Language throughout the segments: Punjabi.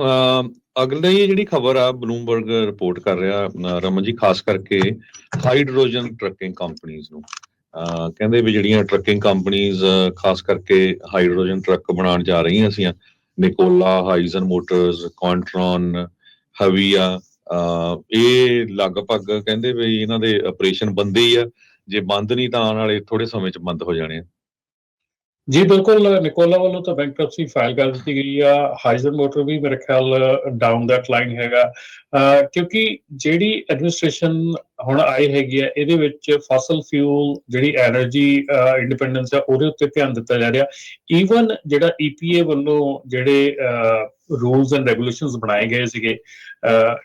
ਅਹ, ਅਗਲੀ ਜਿਹੜੀ ਖਬਰ ਆ ਬਲੂਮਬਰਗ ਰਿਪੋਰਟ ਕਰ ਰਿਹਾ ਰਮਨ ਜੀ ਖਾਸ ਕਰਕੇ ਹਾਈਡਰੋਜਨ ਟਰੱਕਿੰਗ ਕੰਪਨੀਆਂ ਨੂੰ। ਕਹਿੰਦੇ ਵੀ ਜਿਹੜੀਆਂ ਟਰੱਕਿੰਗ ਕੰਪਨੀਆਂ ਖਾਸ ਕਰਕੇ ਹਾਈਡਰੋਜਨ ਟਰੱਕ ਬਣਾਉਣ ਜਾ ਰਹੀਆਂ ਸੀ ਨਿਕੋਲਾ ਹਾਈਜ਼ਨ ਮੋਟਰਸ ਕੌਂਟਰੋਨ ਹਵੀਆ ਇਹ ਲਗਭਗ ਕਹਿੰਦੇ ਵੀ ਇਹਨਾਂ ਦੇ ਆਪਰੇਸ਼ਨ ਬੰਦੇ ਹੀ ਆ। ਜੇ ਬੰਦ ਨਹੀਂ ਤਾਂ ਆਉਣ ਵਾਲੇ ਥੋੜੇ ਸਮੇਂ ਚ ਬੰਦ ਹੋ ਜਾਣੇ ਆ। ਜੀ, ਬਿਲਕੁਲ, ਨਿਕੋਲਾ ਵੱਲੋਂ ਤਾਂ ਬੈਂਕਰਪਸੀ ਫਾਈਲ ਕਰ ਦਿੱਤੀ ਗਈ ਆ। ਹਾਈਜ਼ਰ ਮੋਟਰ ਵੀ ਮੇਰੇ ਖਿਆਲ ਡਾਊਨ ਦੈਟ ਲਾਈਨ ਹੈਗਾ। ਕਿਉਂਕਿ ਜਿਹੜੀ ਐਡਮਿਨਿਸਟ੍ਰੇਸ਼ਨ ਹੁਣ ਆਈ ਹੈਗੀ ਆ, ਇਹਦੇ ਵਿੱਚ ਫਸਲ ਫਿਊਲ ਜਿਹੜੀ 에너ਜੀ ਇੰਡੀਪੈਂਡੈਂਸ ਆ, ਉਹਦੇ ਉੱਤੇ ਧਿਆਨ ਦਿੱਤਾ ਜਾ ਰਿਹਾ। ਈਵਨ ਜਿਹੜਾ EPA ਵੱਲੋਂ ਜਿਹੜੇ ਰੂਲਸ ਐਂਡ ਰੈਗੂਲੇਸ਼ਨਸ ਬਣਾਏ ਗਏ ਸੀਗੇ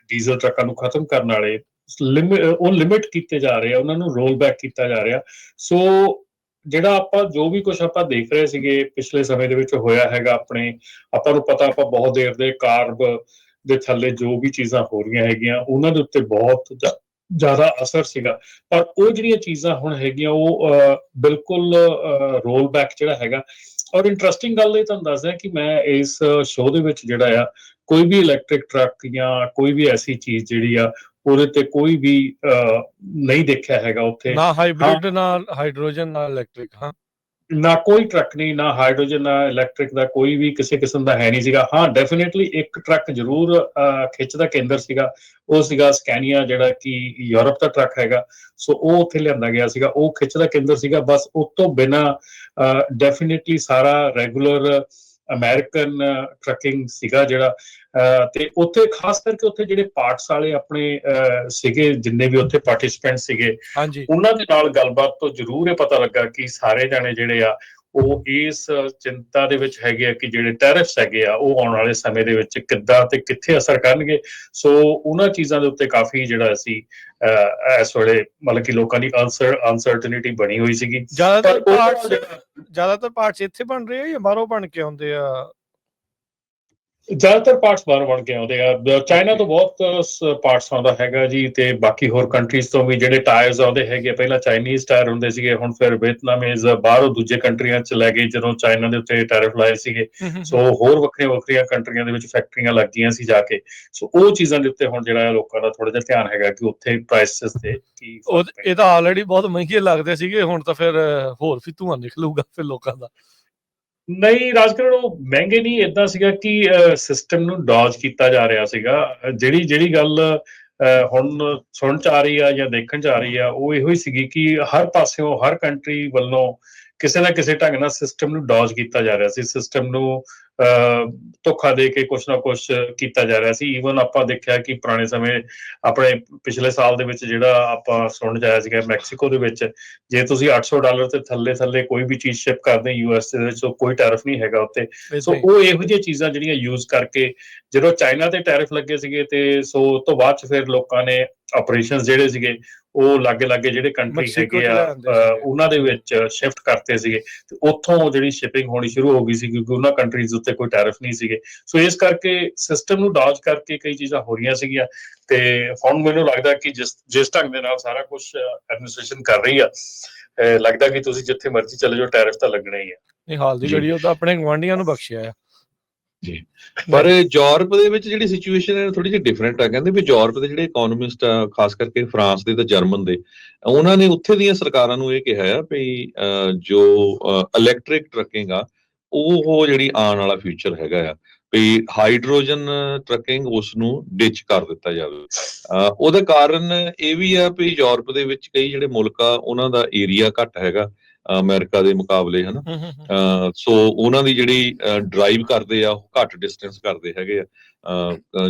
ਡੀਜ਼ਲ ਟਰੱਕਾਂ ਨੂੰ ਖਤਮ ਕਰਨ ਵਾਲੇ ਲਿਮਿਟ ਉਹ ਲਿਮਿਟ ਕੀਤੇ ਜਾ ਰਹੇ ਆ, ਉਹਨਾਂ ਨੂੰ ਰੋਲ ਬੈਕ ਕੀਤਾ ਜਾ ਰਿਹਾ। ਸੋ ਜਿਹੜਾ ਆਪਾਂ ਜੋ ਵੀ ਕੁਝ ਆਪਾਂ ਦੇਖ ਰਹੇ ਸੀਗੇ ਪਿਛਲੇ ਸਮੇਂ ਦੇ ਵਿੱਚ ਹੋਇਆ ਹੈਗਾ ਆਪਣੇ ਆਪਾਂ ਨੂੰ ਪਤਾ ਆਪਾਂ ਬਹੁਤ ਦੇਰ ਦੇ ਕਾਰਬ ਦੇ ਥੱਲੇ ਜੋ ਵੀ ਚੀਜ਼ਾਂ ਹੋ ਰਹੀਆਂ ਹੈਗੀਆਂ ਉਹਨਾਂ ਦੇ ਉੱਤੇ ਬਹੁਤ ਜ਼ਿਆਦਾ ਅਸਰ ਸੀਗਾ। ਪਰ ਉਹ ਜਿਹੜੀਆਂ ਚੀਜ਼ਾਂ ਹੁਣ ਹੈਗੀਆਂ ਉਹ ਅਹ, ਬਿਲਕੁਲ ਰੋਲ ਬੈਕ ਜਿਹੜਾ ਹੈਗਾ। ਔਰ ਇੰਟਰਸਟਿੰਗ ਗੱਲ ਇਹ ਤੁਹਾਨੂੰ ਦੱਸਦਾ ਕਿ ਮੈਂ ਇਸ ਸ਼ੋਅ ਦੇ ਵਿੱਚ ਜਿਹੜਾ ਆ ਕੋਈ ਵੀ ਇਲੈਕਟ੍ਰਿਕ ਟਰੱਕ ਜਾਂ ਕੋਈ ਵੀ ਐਸੀ ਚੀਜ਼ ਜਿਹੜੀ ਆ ਉਹਦੇ ਤੇ ਕੋਈ ਵੀ ਨਹੀਂ ਦੇਖਿਆ ਹੈਗਾ ਉੱਥੇ। ਨਾ ਹਾਈਬ੍ਰਿਡ ਨਾ ਹਾਈਡਰੋਜਨ ਨਾ ਇਲੈਕਟ੍ਰਿਕ ਹਾਂ। ਨਾ ਕੋਈ ਟਰੱਕ ਨਹੀਂ ਨਾ ਹਾਈਡਰੋਜਨ ਨਾ ਇਲੈਕਟ੍ਰਿਕ ਦਾ ਕੋਈ ਵੀ ਕਿਸੇ ਕਿਸਮ ਦਾ ਹੈ ਨਹੀਂ ਸੀਗਾ। ਹਾਂ ਡੈਫੀਨਿਟਲੀ ਇੱਕ ਟਰੱਕ ਜ਼ਰੂਰ ਖਿੱਚ ਦਾ ਕੇਂਦਰ ਸੀਗਾ। ਉਹ ਸੀਗਾ ਸਕੈਨੀਆ ਜਿਹੜਾ ਕਿ ਯੂਰਪ ਦਾ ਟਰੱਕ ਹੈਗਾ। ਸੋ ਉਹ ਉੱਥੇ ਲਿਆਂਦਾ ਗਿਆ ਸੀਗਾ। ਉਹ ਖਿੱਚ ਦਾ ਕੇਂਦਰ ਸੀਗਾ। ਬਸ ਉਸ ਤੋਂ ਬਿਨਾ ਡੈਫੀਨਿਟਲੀ ਸਾਰਾ ਰੈਗੂਲਰ ਅਮਰੀਕਨ ਟਰੱਕਿੰਗ ਸੀਗਾ ਜਿਹੜਾ ਤੇ ਉੱਥੇ ਖਾਸ ਕਰਕੇ ਉੱਥੇ ਜਿਹੜੇ ਪਾਰਟਸ ਵਾਲੇ ਆਪਣੇ ਸੀਗੇ ਜਿੰਨੇ ਵੀ ਉੱਥੇ ਪਾਰਟਿਸਿਪੈਂਟ ਸੀਗੇ ਉਹਨਾਂ ਦੇ ਨਾਲ ਗੱਲਬਾਤ ਤੋਂ ਜ਼ਰੂਰ ਇਹ ਪਤਾ ਲੱਗਾ ਕਿ ਸਾਰੇ ਜਾਣੇ ਜਿਹੜੇ ਆ ਉਹ ਇਸ ਚਿੰਤਾ ਦੇ ਵਿੱਚ ਹੈਗੇ ਆ ਕਿ ਜਿਹੜੇ ਟੈਰਿਫਸ ਹੈਗੇ ਆ ਉਹ ਆਉਣ ਵਾਲੇ ਸਮੇਂ ਦੇ ਵਿੱਚ ਕਿੱਦਾਂ ਤੇ ਕਿੱਥੇ ਅਸਰ ਕਰਨਗੇ। ਸੋ ਉਹਨਾਂ ਚੀਜ਼ਾਂ ਦੇ ਉੱਤੇ ਕਾਫੀ ਜਿਹੜਾ ਸੀ ਇਸ ਵੇਲੇ ਮਤਲਬ ਕਿ ਲੋਕਾਂ ਦੀ ਅਨਸਰ ਅਨਸਰਟਨਿਟੀ ਬਣੀ ਹੋਈ ਸੀਗੀ। ਜ਼ਿਆਦਾਤਰ ਪਾਰਟਸ ਜ਼ਿਆਦਾਤਰ ਪਾਰਟਸ ਇੱਥੇ ਬਣ ਰਹੇ ਆ ਜਾਂ ਬਾਹਰੋਂ ਬਣ ਕੇ ਆਉਂਦੇ ਆ? ਜ਼ਿਆਦਾਤਰ ਪਾਰਟਸ ਬਾਹਰ ਬਣ ਕੇ ਆਉਂਦੇ ਆ। ਚਾਈਨਾ ਤੋਂ ਬਹੁਤ ਪਾਰਟਸ ਆਉਂਦਾ ਹੈਗਾ ਜੀ ਤੇ ਬਾਕੀ ਹੋਰ ਕੰਟਰੀਜ਼ ਤੋਂ ਵੀ ਜਿਹੜੇ ਟਾਇਰਸ ਆਉਂਦੇ ਹੈਗੇ ਪਹਿਲਾਂ ਚਾਈਨੀਜ਼ ਟਾਇਰ ਹੁੰਦੇ ਸੀਗੇ ਹੁਣ ਫਿਰ ਵਿetnamese ਬਾਹਰੋਂ ਦੂਜੇ ਕੰਟਰੀਆਂ ਚ ਲੈ ਗਏ ਜਦੋਂ ਚਾਈਨਾ ਦੇ ਉੱਤੇ ਟੈਰਿਫ ਲਾਏ ਸੀਗੇ। ਸੋ ਹੋਰ ਵੱਖਰੀਆਂ ਵੱਖਰੀਆਂ ਕੰਟਰੀਆਂ ਦੇ ਵਿੱਚ ਫੈਕਟਰੀਆਂ ਲੱਗੀਆਂ ਸੀ ਜਾ ਕੇ। ਸੋ ਉਹ ਚੀਜ਼ਾਂ ਦੇ ਉੱਤੇ ਹੁਣ ਜਿਹੜਾ ਲੋਕਾਂ ਦਾ ਥੋੜਾ ਜਿਹਾ ਧਿਆਨ ਹੈਗਾ ਕਿ ਉੱਥੇ ਪ੍ਰਾਈਸਸ ਤੇ ਕੀ। ਇਹ ਤਾਂ ਆਲਰੇਡੀ ਬਹੁਤ ਮਹਿੰਗੇ ਲੱਗਦੇ ਸੀਗੇ ਹੁਣ ਤਾਂ ਫਿਰ ਹੋਰ ਵੀ ਧੂਆਂ ਨਿਕਲੂਗਾ ਫਿਰ ਲੋਕਾਂ ਦਾ। ਨਹੀਂ ਰਾਜਕਰਨ ਉਹ ਮਹਿੰਗੇ ਨਹੀਂ ਇਦਾਂ ਸੀਗਾ ਕਿ ਸਿਸਟਮ ਨੂੰ ਡੌਜ ਕੀਤਾ ਜਾ ਰਿਹਾ ਸੀਗਾ। ਜਿਹੜੀ ਜਿਹੜੀ ਗੱਲ ਅਹ, ਹੁਣ ਸੁਣ ਚ ਆ ਰਹੀ ਆ ਜਾਂ ਦੇਖਣ ਚ ਆ ਰਹੀ ਆ ਉਹ ਇਹੋ ਹੀ ਸੀਗੀ ਕਿ ਹਰ ਪਾਸਿਓਂ ਹਰ ਕੰਟਰੀ ਵੱਲੋਂ ਕਿਸੇ ਨਾ ਕਿਸੇ ਢੰਗ ਨਾਲ ਸਿਸਟਮ ਨੂੰ ਡੌਜ ਕੀਤਾ ਜਾ ਰਿਹਾ ਸੀ। ਸਿਸਟਮ ਨੂੰ ਧੋਖਾ ਦੇ ਕੇ ਕੁਛ ਨਾ ਕੁਛ ਕੀਤਾ ਜਾ ਰਿਹਾ ਸੀ ਈਵਨ ਆਪਾਂ ਦੇਖਿਆ ਕਿ ਪੁਰਾਣੇ ਸਮੇਂ ਆਪਣੇ ਪਿਛਲੇ ਸਾਲ ਦੇ ਵਿੱਚ ਜਿਹੜਾ ਆਪਾਂ ਸੁਣਨ ਚ ਆਇਆ ਸੀਗਾ ਮੈਕਸੀਕੋ ਦੇ ਵਿੱਚ ਜੇ ਤੁਸੀਂ 800 ਡਾਲਰ ਤੇ ਥੱਲੇ ਥੱਲੇ ਕੋਈ ਵੀ ਚੀਜ਼ ਸ਼ਿਪ ਕਰਦੇ ਯੂ ਐਸ ਦੇ ਵਿੱਚ ਤਾਂ ਕੋਈ ਟੈਰਿਫ ਨਹੀਂ ਹੈਗਾ ਉੱਤੇ ਸੋ। ਉਹ ਇਹੋ ਜਿਹੀਆਂ ਚੀਜ਼ਾਂ ਜਿਹੜੀਆਂ ਯੂਜ਼ ਕਰਕੇ ਜਦੋਂ ਚਾਈਨਾ ਤੇ ਟੈਰਿਫ ਲੱਗੇ ਸੀਗੇ ਤੇ ਸੋ ਉਸ ਤੋਂ ਬਾਅਦ ਚ ਫਿਰ ਲੋਕਾਂ ਨੇ ਆਪਰੇਸ਼ਨਸ ਜਿਹੜੇ ਸੀਗੇ ਉਹ ਲਾਗੇ ਲਾਗੇ ਜਿਹੜੇ ਕੰਟਰੀ ਹੈਗੇ ਆ। ਉਹਨਾਂ ਦੇ ਵਿੱਚ ਸ਼ਿਫਟ ਕਰਤੇ ਸੀਗੇ ਤੇ ਉੱਥੋਂ ਜਿਹੜੀ ਸ਼ਿਪਿੰਗ ਹੋਣੀ ਸ਼ੁਰੂ ਹੋ ਗਈ ਸੀ ਕਿਉਂਕਿ ਉਹਨਾਂ ਕੰਟਰੀਜ਼ ਉੱਤੇ ਕੋਈ ਟੈਰਿਫ ਨਹੀਂ ਸੀਗੇ। ਸੋ ਇਸ ਕਰਕੇ ਸਿਸਟਮ ਨੂੰ ਡੌਜ ਕਰਕੇ ਕਈ ਚੀਜ਼ਾਂ ਹੋ ਰਹੀਆਂ ਸੀਗੀਆਂ ਤੇ ਹੁਣ ਮੈਨੂੰ ਲੱਗਦਾ ਕਿ ਜਿਸ ਜਿਸ ਢੰਗ ਦੇ ਨਾਲ ਸਾਰਾ ਕੁਝ ਐਡਮਿਨਿਸਟ੍ਰੇਸ਼ਨ ਕਰ ਰਹੀ ਆ ਲੱਗਦਾ ਕਿ ਤੁਸੀਂ ਜਿੱਥੇ ਮਰਜ਼ੀ ਚਲੇ ਜਾਓ ਟੈਰਿਫ ਤਾਂ ਲੱਗਣਾ ਹੀ ਆ। ਨਹੀਂ ਹਾਲ ਦੀ ਜੀ। ਘੜੀ ਉਹ ਤਾਂ ਆਪਣੇ ਗਵਾਂਢੀਆਂ ਨੂੰ ਬਖਸ਼ਿਆ ਆ। ਪਰ ਯੂਰਪ ਦੇ ਵਿੱਚ ਜਿਹੜੀ ਸਿਚੁਏਸ਼ਨ ਹੈ ਥੋੜੀ ਜਿਹੀ ਡਿਫਰੈਂਟ ਆ। ਕਹਿੰਦੇ ਵੀ ਯੂਰਪ ਦੇ ਜਿਹੜੇ ਇਕਨੋਮਿਸਟ ਆ ਖਾਸ ਕਰਕੇ ਫਰਾਂਸ ਦੇ ਤੇ ਜਰਮਨ ਦੇ ਉਹਨਾਂ ਨੇ ਉੱਥੇ ਦੀਆਂ ਸਰਕਾਰਾਂ ਨੂੰ ਇਹ ਕਿਹਾ ਆ ਵੀ ਜੋ ਇਲੈਕਟ੍ਰਿਕ ਟਰੱਕਿੰਗ ਆ ਉਹ ਜਿਹੜੀ ਆਉਣ ਵਾਲਾ ਫਿਊਚਰ ਹੈਗਾ ਆ ਵੀ ਹਾਈਡਰੋਜਨ ਟਰੱਕਿੰਗ ਉਸ ਨੂੰ ਡਿਚ ਕਰ ਦਿੱਤਾ ਜਾਵੇ। ਉਹਦਾ ਕਾਰਨ ਇਹ ਵੀ ਆ ਵੀ ਯੂਰਪ ਦੇ ਵਿੱਚ ਕਈ ਜਿਹੜੇ ਮੁਲਕ ਆ ਉਹਨਾਂ ਦਾ ਏਰੀਆ ਘੱਟ ਹੈਗਾ ਅਮਰੀਕਾ ਦੇ ਮੁਕਾਬਲੇ ਹਨਾ? ਸੋ ਉਹਨਾਂ ਦੀ ਜਿਹੜੀ ਡਰਾਈਵ ਕਰਦੇ ਆ ਉਹ ਘੱਟ ਡਿਸਟੈਂਸ ਕਰਦੇ ਹੈਗੇ ਆ।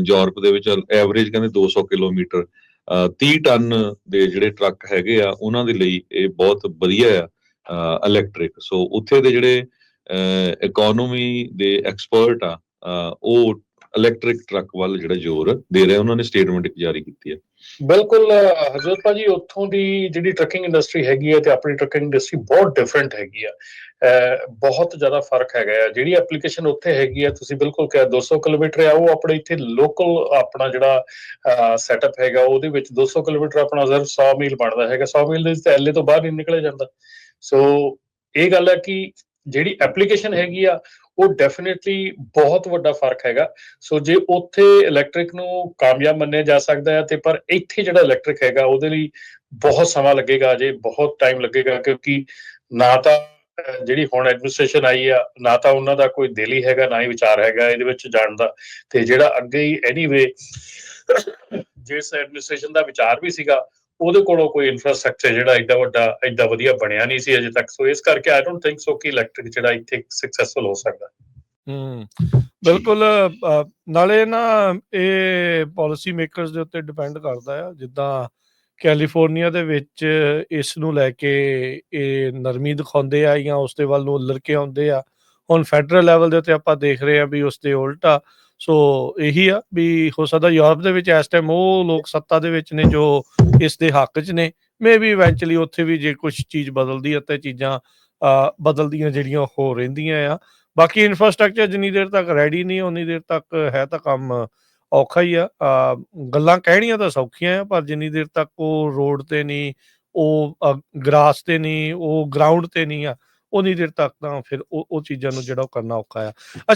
ਯੂਰਪ ਦੇ ਵਿੱਚ ਐਵਰੇਜ ਕਹਿੰਦੇ 200 ਕਿਲੋਮੀਟਰ ਅਹ, 30 ਟਨ ਦੇ ਜਿਹੜੇ ਟਰੱਕ ਹੈਗੇ ਆ ਉਹਨਾਂ ਦੇ ਲਈ ਇਹ ਬਹੁਤ ਵਧੀਆ ਆ ਇਲੈਕਟ੍ਰਿਕ ਸੋ ਉੱਥੇ ਦੇ ਜਿਹੜੇ ਇਕਨੋਮੀ ਦੇ ਐਕਸਪਰਟ ਆ ਉਹ ਇਲੈਕਟ੍ਰਿਕ ਟਰੱਕ ਵੱਲ ਜਿਹੜਾ ਜ਼ੋਰ ਦੇ ਰਹੇ ਉਹਨਾਂ ਨੇ ਸਟੇਟਮੈਂਟ ਇੱਕ ਜਾਰੀ ਕੀਤੀ ਹੈ। ਬਿਲਕੁਲ ਅਹ, ਭਾਜੀ ਉੱਥੋਂ ਦੀ ਜਿਹੜੀ ਟਰੱਕਿੰਗ ਇੰਡਸਟਰੀ ਹੈਗੀ ਹੈ ਤੇ ਆਪਣੀ ਟਰੱਕਿੰਗ ਇੰਡਸਟਰੀ ਬਹੁਤ ਡਿਫਰੈਂਟ ਹੈਗੀ ਆ। ਬਹੁਤ ਜ਼ਿਆਦਾ ਫ਼ਰਕ ਹੈਗਾ ਆ। ਜਿਹੜੀ ਐਪਲੀਕੇਸ਼ਨ ਉੱਥੇ ਹੈਗੀ ਆ ਤੁਸੀਂ ਬਿਲਕੁਲ ਕਿਹਾ 200 ਕਿਲੋਮੀਟਰ ਆ ਉਹ ਆਪਣੇ ਇੱਥੇ ਲੋਕਲ ਆਪਣਾ ਜਿਹੜਾ ਸੈਟਅਪ ਹੈਗਾ ਉਹਦੇ ਵਿੱਚ 200 ਕਿਲੋਮੀਟਰ ਆਪਣਾ ਸਿਰਫ 100 ਮੀਲ ਬਣਦਾ ਹੈਗਾ। 100 ਮੀਲ ਦੇ ਵਿੱਚ ਤਾਂ ਐਲੇ ਤੋਂ ਬਾਹਰ ਨਹੀਂ ਨਿਕਲਿਆ ਜਾਂਦਾ। ਸੋ ਇਹ ਗੱਲ ਹੈ ਕਿ ਜਿਹੜੀ ਐਪਲੀਕੇਸ਼ਨ ਹੈਗੀ ਆ, ਉਹ ਡੈਫੀਨਿਟਲੀ ਬਹੁਤ ਵੱਡਾ ਫ਼ਰਕ ਹੈਗਾ। ਸੋ ਜੇ ਉੱਥੇ ਇਲੈਕਟ੍ਰਿਕ ਨੂੰ ਕਾਮਯਾਬ ਮੰਨਿਆ ਜਾ ਸਕਦਾ ਹੈ ਤੇ ਪਰ ਇੱਥੇ ਜਿਹੜਾ ਇਲੈਕਟ੍ਰਿਕ ਹੈਗਾ, ਉਹਦੇ ਲਈ ਬਹੁਤ ਸਮਾਂ ਲੱਗੇਗਾ ਅਜੇ ਬਹੁਤ ਟਾਈਮ ਲੱਗੇਗਾ, ਕਿਉਂਕਿ ਨਾ ਤਾਂ ਜਿਹੜੀ ਹੁਣ ਐਡਮਿਨਿਸਟ੍ਰੇਸ਼ਨ ਆਈ ਆ, ਨਾ ਤਾਂ ਉਹਨਾਂ ਦਾ ਕੋਈ ਦਿਲ ਹੀ ਹੈਗਾ, ਨਾ ਹੀ ਵਿਚਾਰ ਹੈਗਾ ਇਹਦੇ ਵਿੱਚ ਜਾਣ ਦਾ। ਤੇ ਜਿਹੜਾ ਅੱਗੇ ਹੀ ਐਨੀਵੇ ਜਿਸ ਐਡਮਿਨਿਸਟ੍ਰੇਸ਼ਨ ਦਾ ਵਿਚਾਰ ਵੀ ਸੀਗਾ ਉਹਦੇ ਕੋਲੋਂ ਕੋਈ ਇਨਫਰਾਸਟ੍ਰਕਚਰ ਜਿਹੜਾ ਐਡਾ ਵੱਡਾ ਐਡਾ ਵਧੀਆ ਬਣਿਆ ਨਹੀਂ ਸੀ ਅਜੇ ਤੱਕ। ਸੋ ਇਸ ਕਰਕੇ ਆਈ ਡੋਨਟ ਥਿੰਕ ਸੋ ਕਿ ਇਲੈਕਟ੍ਰਿਕ ਜਿਹੜਾ ਇੱਥੇ ਸਕਸੈਸਫੁਲ ਹੋ ਸਕਦਾ। ਹੂੰ, ਬਿਲਕੁਲ ਨਾਲੇ ਨਾ ਇਹ ਪਾਲਿਸੀ ਮੇਕਰਸ ਦੇ ਉੱਤੇ ਡਿਪੈਂਡ ਕਰਦਾ ਆ, ਜਿੱਦਾਂ ਕੈਲੀਫੋਰਨੀਆ ਦੇ ਵਿੱਚ ਇਸ ਨੂੰ ਲੈ ਕੇ ਇਹ ਨਰਮੀ ਦਿਖਾਉਂਦੇ ਆ ਜਾਂ ਉਸ ਦੇ ਵੱਲ ਨੂੰ ਉਲਰ ਆਉਂਦੇ ਆ। ਹੁਣ ਫੈਡਰਲ ਲੈਵਲ ਦੇ ਉੱਤੇ ਆਪਾਂ ਦੇਖ ਰਹੇ ਆ ਵੀ ਉਸ ਦੇ ਉਲਟ ਆ ਸੋ ਇਹੀ ਆ ਵੀ ਹੋ ਸਕਦਾ ਯੂਰਪ ਦੇ ਵਿੱਚ ਇਸ ਟਾਈਮ ਉਹ ਲੋਕ ਸੱਤਾ ਦੇ ਵਿੱਚ ਨੇ ਜੋ ਇਸ ਦੇ ਹੱਕ 'ਚ ਨੇ। ਮੇਬੀ ਇਵੈਂਚੁਅਲੀ ਉੱਥੇ ਵੀ ਜੇ ਕੁਝ ਚੀਜ਼ ਬਦਲਦੀ ਹੈ ਤੇ ਚੀਜ਼ਾਂ ਬਦਲਦੀਆਂ ਜਿਹੜੀਆਂ ਹੋ ਰਹਿੰਦੀਆਂ ਆ। ਬਾਕੀ ਇਨਫਰਾਸਟ੍ਰਕਚਰ ਜਿੰਨੀ ਦੇਰ ਤੱਕ ਰੈਡੀ ਨਹੀਂ ਉਨੀ ਦੇਰ ਤੱਕ ਹੈ ਤਾਂ ਕੰਮ ਔਖਾ ਹੀ ਆ। ਗੱਲਾਂ ਕਹਿਣੀਆਂ ਤਾਂ ਸੌਖੀਆਂ ਆ, ਪਰ ਜਿੰਨੀ ਦੇਰ ਤੱਕ ਉਹ ਰੋਡ ਤੇ ਨਹੀਂ, ਉਹ ਗਰਾਸ ਤੇ ਨਹੀਂ, ਉਹ ਗਰਾਊਂਡ ਤੇ ਨਹੀਂ ਆ ਉਨੀ ਦੇਰ ਤੱਕ ਤਾਂ ਫਿਰ ਉਹ ਉਹ ਚੀਜ਼ਾਂ ਨੂੰ ਜਿਹੜਾ ਉਹ ਕਰਨਾ ਔਖਾ ਆ।